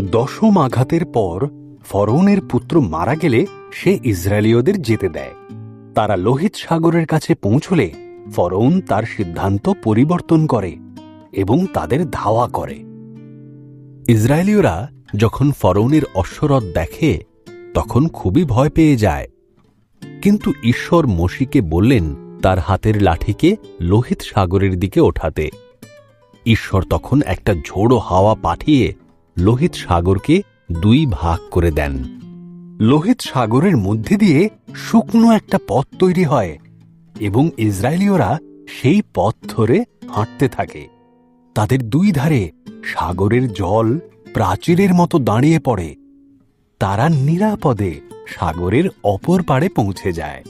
দশম আঘাতের পর ফরৌনের পুত্র মারা গেলে সে ইসরায়েলীয়দের যেতে দেয়। তারা লোহিত সাগরের কাছে পৌঁছলে ফরৌন তার সিদ্ধান্ত পরিবর্তন করে এবং তাদের ধাওয়া করে। ইসরায়েলীয়রা যখন ফরৌনের অশ্বরথ দেখে, তখন খুবই ভয় পেয়ে যায়। কিন্তু ঈশ্বর মসিকে বললেন, তার হাতের লাঠিকে লোহিত সাগরের দিকে ওঠাতে। ঈশ্বর তখন একটা ঝোড়ো হাওয়া পাঠিয়ে লোহিত সাগরকে দুই ভাগ করে দেন। লোহিত সাগরের মধ্যে দিয়ে শুকনো একটা পথ তৈরি হয় এবং ইসরায়েলীয়রা সেই পথ ধরে হাঁটতে থাকে। তাদের দুই ধারে সাগরের জল প্রাচীরের মতো দাঁড়িয়ে পড়ে। তারা নিরাপদে সাগরের অপর পাড়ে পৌঁছে যায়।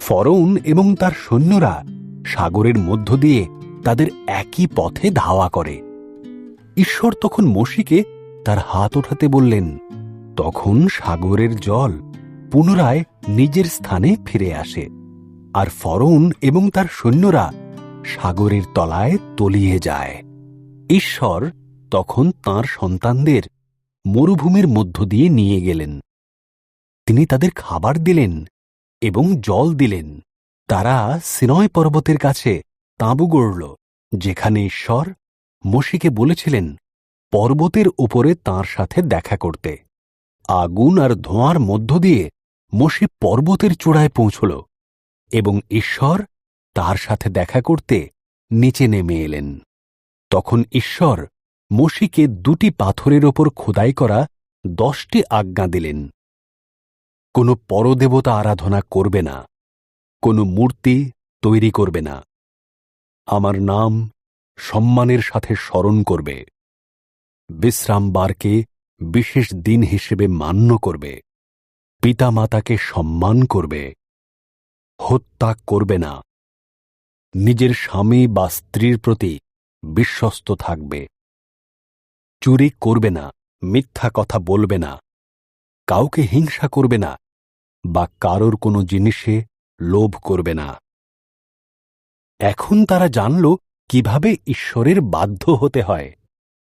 ফরৌন এবং তার সৈন্যরা সাগরের মধ্য দিয়ে তাদের একই পথে ধাওয়া করে। ঈশ্বর তখন মসিকে তার হাত ওঠাতে বললেন, তখন সাগরের জল পুনরায় নিজের স্থানে ফিরে আসে, আর ফরৌন এবং তার সৈন্যরা সাগরের তলায় তলিয়ে যায়। ঈশ্বর তখন তাঁর সন্তানদের মরুভূমির মধ্য দিয়ে নিয়ে গেলেন। তিনি তাদের খাবার দিলেন এবং জল দিলেন। তারা সিনয় পর্বতের কাছে তাঁবু গড়ল, যেখানে ঈশ্বর মসিকে বলেছিলেন পর্বতের উপরে তাঁর সাথে দেখা করতে। আগুন আর ধোঁয়ার মধ্য দিয়ে মসি পর্বতের চূড়ায় পৌঁছল এবং ঈশ্বর তার সাথে দেখা করতে নিচে নেমে এলেন। তখন ঈশ্বর মসিকে দুটি পাথরের ওপর খোদাই করা দশটি আজ্ঞা দিলেন। কোনো পরদেবতা আরাধনা করবে না, কোনো মূর্তি তৈরি করবে না। আমার নাম সম্মানের সাথে স্মরণ করবে। বিশ্রামবারকে বিশেষ দিন হিসেবে মান্য করবে, পিতামাতাকে সম্মান করবে, হত্যা করবে না। নিজের স্বামী বা স্ত্রীর প্রতি বিশ্বস্ত থাকবে। চুরি করবে না, মিথ্যা কথা বলবে না, কাউকে হিংসা করবে না বা কারোর কোনো জিনিসে লোভ করবে না। এখন তারা জানল কীভাবে ঈশ্বরের বাধ্য হতে হয়।